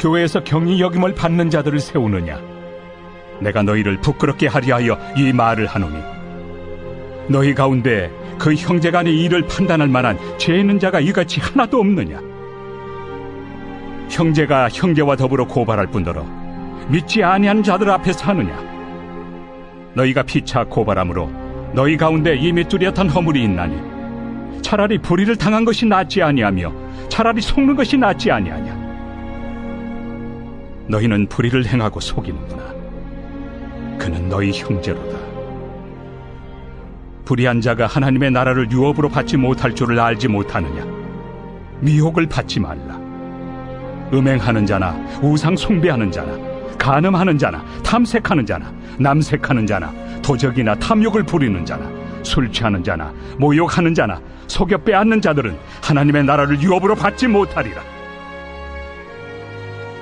교회에서 경이 여김을 받는 자들을 세우느냐? 내가 너희를 부끄럽게 하리 하여 이 말을 하노니. 너희 가운데 그 형제간의 일을 판단할 만한 죄 있는 자가 이같이 하나도 없느냐? 형제가 형제와 더불어 고발할 뿐더러 믿지 아니하는 자들 앞에서 하느냐? 너희가 피차 고발함으로 너희 가운데 이미 뚜렷한 허물이 있나니 차라리 불의를 당한 것이 낫지 아니하며 차라리 속는 것이 낫지 아니하냐 너희는 불의를 행하고 속이는구나. 그는 너희 형제로다. 불의한 자가 하나님의 나라를 유업으로 받지 못할 줄을 알지 못하느냐? 미혹을 받지 말라. 음행하는 자나 우상 숭배하는 자나 간음하는 자나 탐색하는 자나 남색하는 자나 도적이나 탐욕을 부리는 자나 술 취하는 자나 모욕하는 자나 속여 빼앗는 자들은 하나님의 나라를 유업으로 받지 못하리라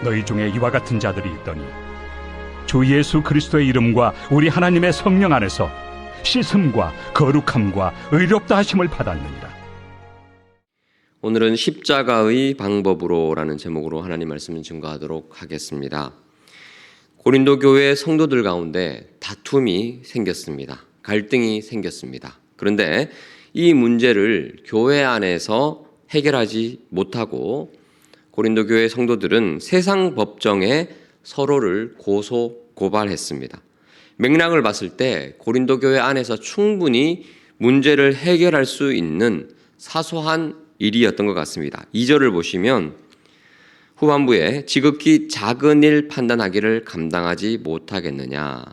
너희 중에 이와 같은 자들이 있더니 주 예수 그리스도의 이름과 우리 하나님의 성령 안에서 씻음과 거룩함과 의롭다 하심을 받았느니라 오늘은 십자가의 방법으로라는 제목으로 하나님 말씀을 증거하도록 하겠습니다. 고린도 교회 성도들 가운데 다툼이 생겼습니다. 갈등이 생겼습니다. 그런데 이 문제를 교회 안에서 해결하지 못하고 고린도 교회 성도들은 세상 법정에 서로를 고소 고발했습니다. 맥락을 봤을 때 고린도 교회 안에서 충분히 문제를 해결할 수 있는 사소한 일이었던 것 같습니다. 2절을 보시면 후반부에 지극히 작은 일 판단하기를 감당하지 못하겠느냐.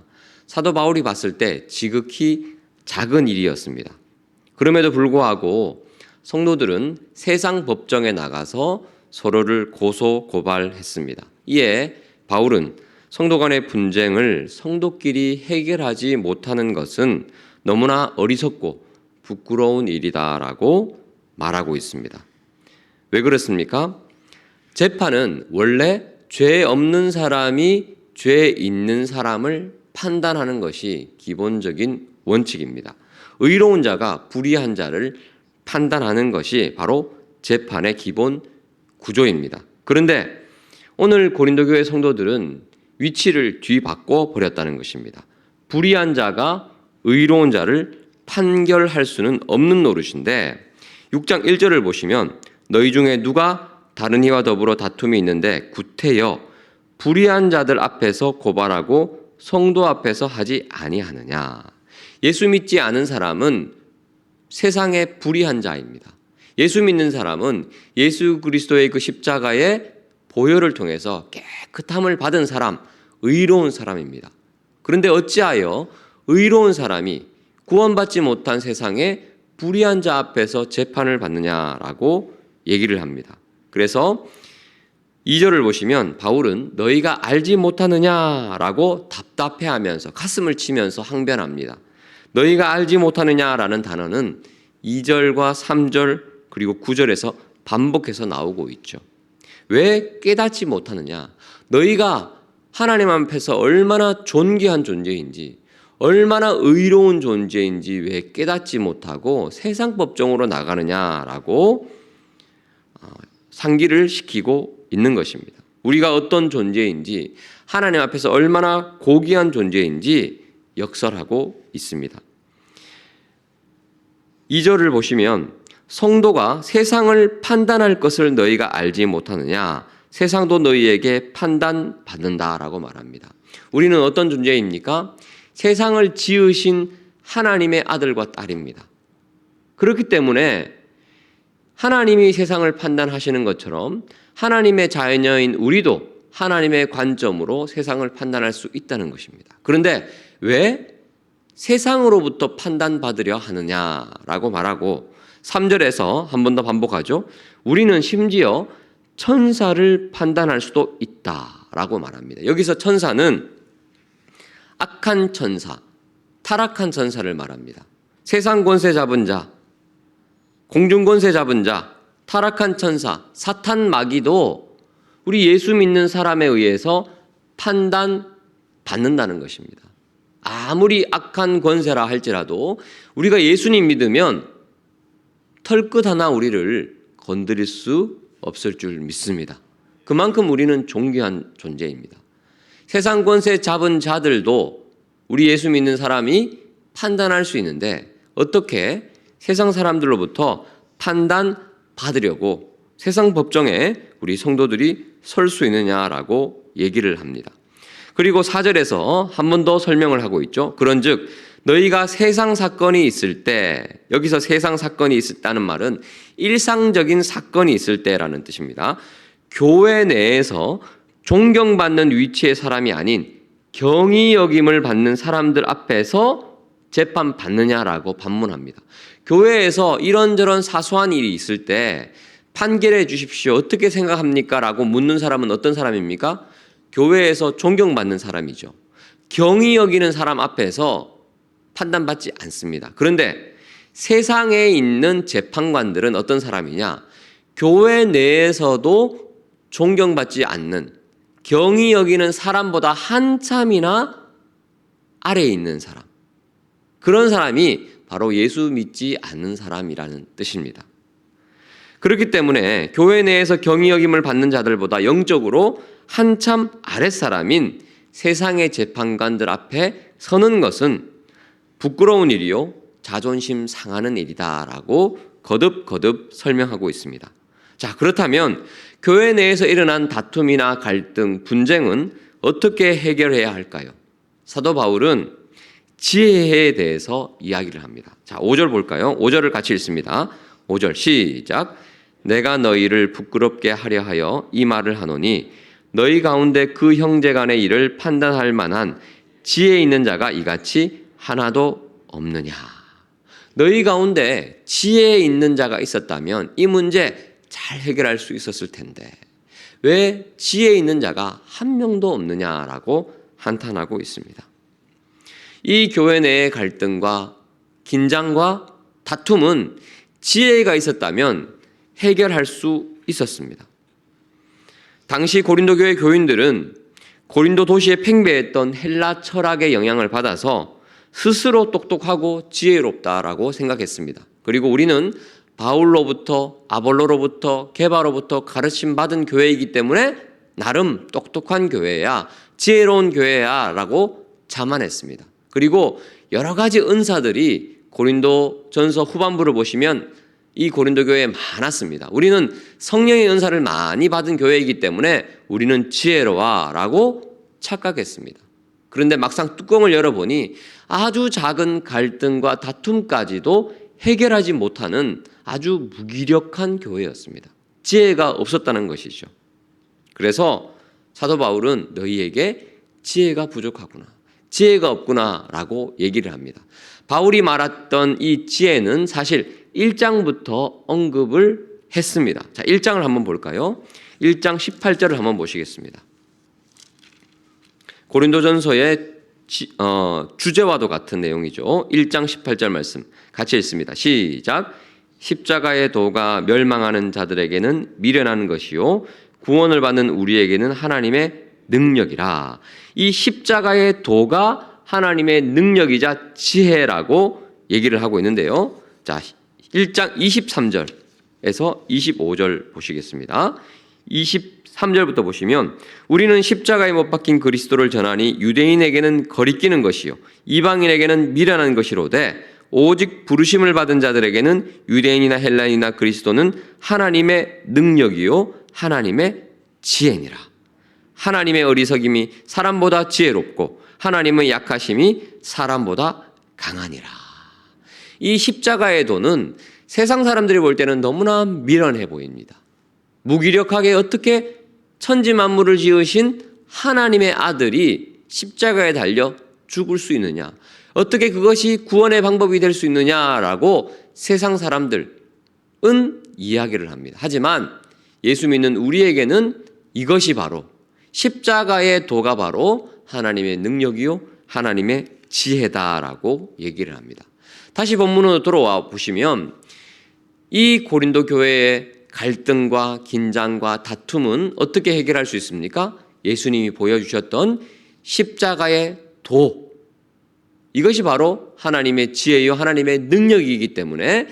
사도 바울이 봤을 때 지극히 작은 일이었습니다. 그럼에도 불구하고 성도들은 세상 법정에 나가서 서로를 고소 고발했습니다. 이에 바울은 성도 간의 분쟁을 성도끼리 해결하지 못하는 것은 너무나 어리석고 부끄러운 일이다라고 말하고 있습니다. 왜 그렇습니까? 재판은 원래 죄 없는 사람이 죄 있는 사람을 판단하는 것이 기본적인 원칙입니다. 의로운 자가 불의한 자를 판단하는 것이 바로 재판의 기본 구조입니다. 그런데 오늘 고린도 교회 성도들은 위치를 뒤바꿔 버렸다는 것입니다. 불의한 자가 의로운 자를 판결할 수는 없는 노릇인데 6장 1절을 보시면 너희 중에 누가 다른 이와 더불어 다툼이 있는데 구태여 불의한 자들 앞에서 고발하고 성도 앞에서 하지 아니하느냐. 예수 믿지 않은 사람은 세상의 불의한 자입니다. 예수 믿는 사람은 예수 그리스도의 그 십자가의 보혈을 통해서 깨끗함을 받은 사람, 의로운 사람입니다. 그런데 어찌하여 의로운 사람이 구원받지 못한 세상에 불의한 자 앞에서 재판을 받느냐라고 얘기를 합니다. 그래서 2절을 보시면 바울은 너희가 알지 못하느냐라고 답답해 하면서 가슴을 치면서 항변합니다. 너희가 알지 못하느냐라는 단어는 2절과 3절 그리고 9절에서 반복해서 나오고 있죠. 왜 깨닫지 못하느냐? 너희가 하나님 앞에서 얼마나 존귀한 존재인지, 얼마나 의로운 존재인지 왜 깨닫지 못하고 세상 법정으로 나가느냐라고 어, 상기를 시키고 있는 것입니다. 우리가 어떤 존재인지, 하나님 앞에서 얼마나 고귀한 존재인지 역설하고 있습니다. 2절을 보시면 성도가 세상을 판단할 것을 너희가 알지 못하느냐? 세상도 너희에게 판단받는다라고 말합니다. 우리는 어떤 존재입니까? 세상을 지으신 하나님의 아들과 딸입니다. 그렇기 때문에 하나님이 세상을 판단하시는 것처럼 하나님의 자녀인 우리도 하나님의 관점으로 세상을 판단할 수 있다는 것입니다. 그런데 왜 세상으로부터 판단받으려 하느냐라고 말하고 3절에서 한 번 더 반복하죠. 우리는 심지어 천사를 판단할 수도 있다. 천사라고 말합니다. 여기서 천사는 악한 천사, 타락한 천사를 말합니다. 세상 권세 잡은 자, 공중 권세 잡은 자, 타락한 천사, 사탄 마귀도 우리 예수 믿는 사람에 의해서 판단 받는다는 것입니다. 아무리 악한 권세라 할지라도 우리가 예수님 믿으면 털끝 하나 우리를 건드릴 수 없을 줄 믿습니다. 그만큼 우리는 존귀한 존재입니다. 세상 권세 잡은 자들도 우리 예수 믿는 사람이 판단할 수 있는데 어떻게 세상 사람들로부터 판단 받으려고 세상 법정에 우리 성도들이 설 수 있느냐라고 얘기를 합니다. 그리고 4절에서 한 번 더 설명을 하고 있죠. 그런즉 너희가 세상 사건이 있을 때 여기서 세상 사건이 있었다는 말은 일상적인 사건이 있을 때라는 뜻입니다. 교회 내에서 존경받는 위치의 사람이 아닌 경의 여김을 받는 사람들 앞에서 재판 받느냐라고 반문합니다. 교회에서 이런저런 사소한 일이 있을 때 판결해 주십시오. 어떻게 생각합니까? 라고 묻는 사람은 어떤 사람입니까? 교회에서 존경받는 사람이죠. 경의 여기는 사람 앞에서 판단받지 않습니다. 그런데 세상에 있는 재판관들은 어떤 사람이냐? 교회 내에서도 존경받지 않는 경의 여기는 사람보다 한참이나 아래에 있는 사람. 그런 사람이 바로 예수 믿지 않는 사람이라는 뜻입니다. 그렇기 때문에 교회 내에서 경의 여김을 받는 자들보다 영적으로 한참 아랫사람인 세상의 재판관들 앞에 서는 것은 부끄러운 일이요 자존심 상하는 일이다라고 거듭거듭 설명하고 있습니다. 자, 그렇다면 교회 내에서 일어난 다툼이나 갈등, 분쟁은 어떻게 해결해야 할까요? 사도 바울은 지혜에 대해서 이야기를 합니다. 자, 5절 볼까요? 5절을 같이 읽습니다. 5절 시작. 내가 너희를 부끄럽게 하려 하여 이 말을 하노니 너희 가운데 그 형제 간의 일을 판단할 만한 지혜 있는 자가 이같이 하나도 없느냐. 너희 가운데 지혜 있는 자가 있었다면 이 문제 잘 해결할 수 있었을 텐데 왜 지혜 있는 자가 한 명도 없느냐라고 한탄하고 있습니다. 이 교회 내의 갈등과 긴장과 다툼은 지혜가 있었다면 해결할 수 있었습니다. 당시 고린도 교회 교인들은 고린도 도시에 팽배했던 헬라 철학의 영향을 받아서 스스로 똑똑하고 지혜롭다라고 생각했습니다. 그리고 우리는 바울로부터 아볼로로부터 게바로부터 가르침 받은 교회이기 때문에 나름 똑똑한 교회야, 지혜로운 교회야라고 자만했습니다. 그리고 여러 가지 은사들이 고린도 전서 후반부를 보시면 이 고린도 교회에 많았습니다. 우리는 성령의 은사를 많이 받은 교회이기 때문에 우리는 지혜로워라고 착각했습니다. 그런데 막상 뚜껑을 열어보니 아주 작은 갈등과 다툼까지도 해결하지 못하는 아주 무기력한 교회였습니다. 지혜가 없었다는 것이죠. 그래서 사도 바울은 너희에게 지혜가 부족하구나. 지혜가 없구나라고 얘기를 합니다. 바울이 말했던 이 지혜는 사실 1장부터 언급을 했습니다. 자, 1장을 한번 볼까요? 1장 18절을 한번 보시겠습니다. 고린도전서의 지, 어, 주제와도 같은 내용이죠. 1장 18절 말씀 같이 읽습니다. 시작. 십자가의 도가 멸망하는 자들에게는 미련한 것이요 구원을 받는 우리에게는 하나님의 능력이라. 이 십자가의 도가 하나님의 능력이자 지혜라고 얘기를 하고 있는데요. 자, 1장 23절에서 25절 보시겠습니다. 23절부터 보시면 우리는 십자가에 못 박힌 그리스도를 전하니 유대인에게는 거리끼는 것이요 이방인에게는 미련한 것이로되 오직 부르심을 받은 자들에게는 유대인이나 헬라인이나 그리스도는 하나님의 능력이요 하나님의 지혜니라. 하나님의 어리석임이 사람보다 지혜롭고 하나님의 약하심이 사람보다 강하니라. 이 십자가의 도는 세상 사람들이 볼 때는 너무나 미련해 보입니다. 무기력하게 어떻게 천지 만물을 지으신 하나님의 아들이 십자가에 달려 죽을 수 있느냐? 어떻게 그것이 구원의 방법이 될 수 있느냐라고 세상 사람들은 이야기를 합니다. 하지만 예수 믿는 우리에게는 이것이 바로 십자가의 도가 바로 하나님의 능력이요 하나님의 지혜다라고 얘기를 합니다. 다시 본문으로 돌아와 보시면 이 고린도 교회의 갈등과 긴장과 다툼은 어떻게 해결할 수 있습니까? 예수님이 보여주셨던 십자가의 도. 이것이 바로 하나님의 지혜요, 하나님의 능력이기 때문에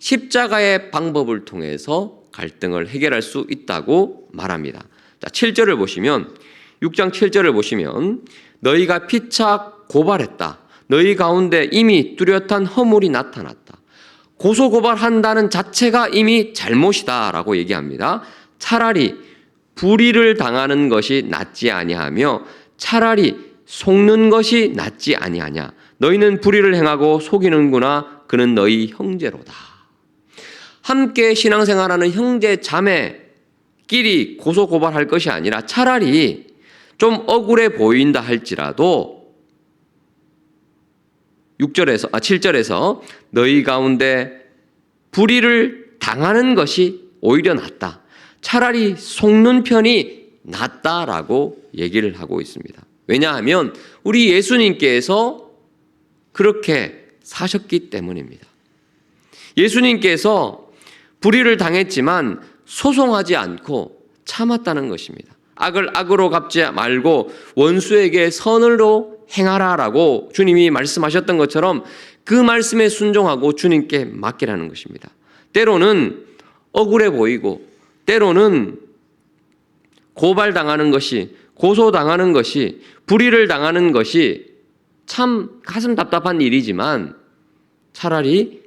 십자가의 방법을 통해서 갈등을 해결할 수 있다고 말합니다. 자, 7절을 보시면, 6장 7절을 보시면, 너희가 피차 고발했다. 너희 가운데 이미 뚜렷한 허물이 나타났다. 고소 고발한다는 자체가 이미 잘못이다라고 얘기합니다. 차라리 불의를 당하는 것이 낫지 아니하며 차라리 속는 것이 낫지 아니하냐. 너희는 불의를 행하고 속이는구나. 그는 너희 형제로다. 함께 신앙생활하는 형제 자매끼리 고소 고발할 것이 아니라 차라리 좀 억울해 보인다 할지라도 6절에서 아 7절에서 너희 가운데 불의를 당하는 것이 오히려 낫다. 차라리 속는 편이 낫다라고 얘기를 하고 있습니다. 왜냐하면 우리 예수님께서 그렇게 사셨기 때문입니다. 예수님께서 불의를 당했지만 소송하지 않고 참았다는 것입니다. 악을 악으로 갚지 말고 원수에게 선을로 행하라라고 주님이 말씀하셨던 것처럼 그 말씀에 순종하고 주님께 맡기라는 것입니다. 때로는 억울해 보이고 때로는 고발당하는 것이 고소당하는 것이 불의를 당하는 것이 참 가슴 답답한 일이지만 차라리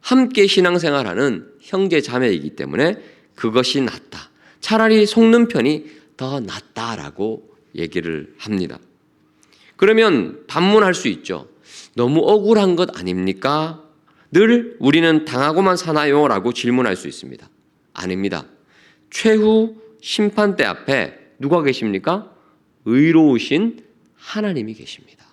함께 신앙생활하는 형제 자매이기 때문에 그것이 낫다. 차라리 속는 편이 더 낫다라고 얘기를 합니다. 그러면 반문할 수 있죠. 너무 억울한 것 아닙니까? 늘 우리는 당하고만 사나요? 라고 질문할 수 있습니다. 아닙니다. 최후 심판대 앞에 누가 계십니까? 의로우신 하나님이 계십니다.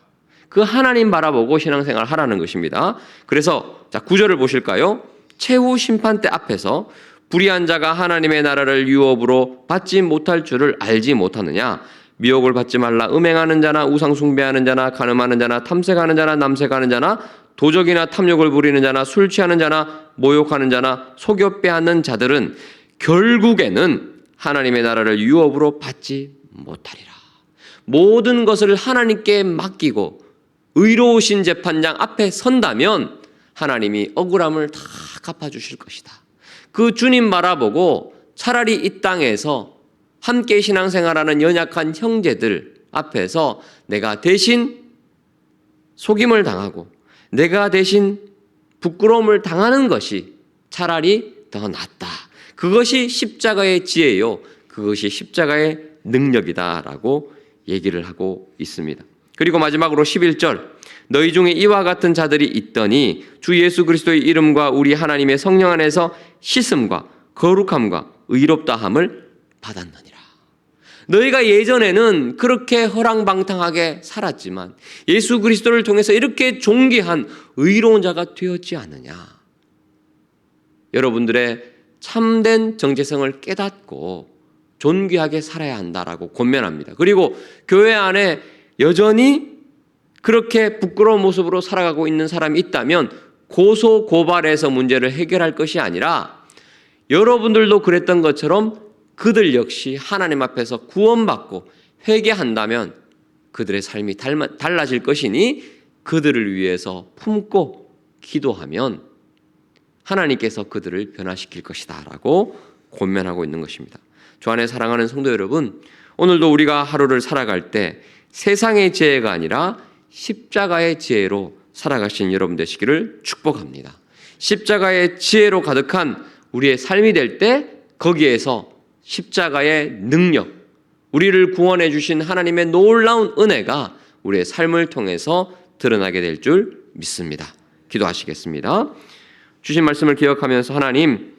그 하나님 바라보고 신앙생활 하라는 것입니다. 그래서 자, 구절을 보실까요? 최후 심판대 앞에서 불의한 자가 하나님의 나라를 유업으로 받지 못할 줄을 알지 못하느냐? 미혹을 받지 말라. 음행하는 자나 우상 숭배하는 자나 간음하는 자나 탐색하는 자나 남색하는 자나 도적이나 탐욕을 부리는 자나 술 취하는 자나 모욕하는 자나 속여 빼앗는 자들은 결국에는 하나님의 나라를 유업으로 받지 못하리라. 모든 것을 하나님께 맡기고 의로우신 재판장 앞에 선다면 하나님이 억울함을 다 갚아주실 것이다. 그 주님 바라보고 차라리 이 땅에서 함께 신앙생활하는 연약한 형제들 앞에서 내가 대신 속임을 당하고 내가 대신 부끄러움을 당하는 것이 차라리 더 낫다. 그것이 십자가의 지혜요. 그것이 십자가의 능력이다라고 얘기를 하고 있습니다. 그리고 마지막으로 11절 너희 중에 이와 같은 자들이 있더니 주 예수 그리스도의 이름과 우리 하나님의 성령 안에서 씻음과 거룩함과 의롭다함을 받았느니라. 너희가 예전에는 그렇게 허랑방탕하게 살았지만 예수 그리스도를 통해서 이렇게 존귀한 의로운 자가 되었지 않느냐. 여러분들의 참된 정체성을 깨닫고 존귀하게 살아야 한다라고 권면합니다. 그리고 교회 안에 여전히 그렇게 부끄러운 모습으로 살아가고 있는 사람이 있다면 고소 고발해서 문제를 해결할 것이 아니라 여러분들도 그랬던 것처럼 그들 역시 하나님 앞에서 구원받고 회개한다면 그들의 삶이 달라질 것이니 그들을 위해서 품고 기도하면 하나님께서 그들을 변화시킬 것이다 라고 권면하고 있는 것입니다. 주 안에 사랑하는 성도 여러분, 오늘도 우리가 하루를 살아갈 때 세상의 지혜가 아니라 십자가의 지혜로 살아가신 여러분 되시기를 축복합니다. 십자가의 지혜로 가득한 우리의 삶이 될 때 거기에서 십자가의 능력, 우리를 구원해 주신 하나님의 놀라운 은혜가 우리의 삶을 통해서 드러나게 될 줄 믿습니다. 기도하시겠습니다. 주신 말씀을 기억하면서 하나님,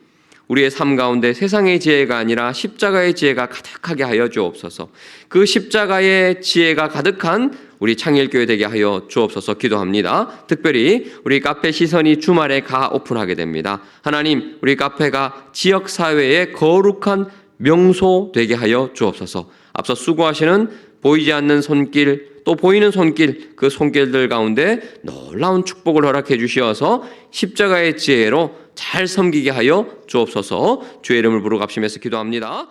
우리의 삶 가운데 세상의 지혜가 아니라 십자가의 지혜가 가득하게 하여 주옵소서. 그 십자가의 지혜가 가득한 우리 창일교회 되게 하여 주옵소서 기도합니다. 특별히 우리 카페 시선이 주말에 가 오픈하게 됩니다. 하나님, 우리 카페가 지역 사회의 거룩한 명소 되게 하여 주옵소서. 앞서 수고하시는 보이지 않는 손길 또 보이는 손길 그 손길들 가운데 놀라운 축복을 허락해 주시어서 십자가의 지혜로 잘 섬기게 하여 주옵소서 주의 이름을 부르 갑심해서 기도합니다.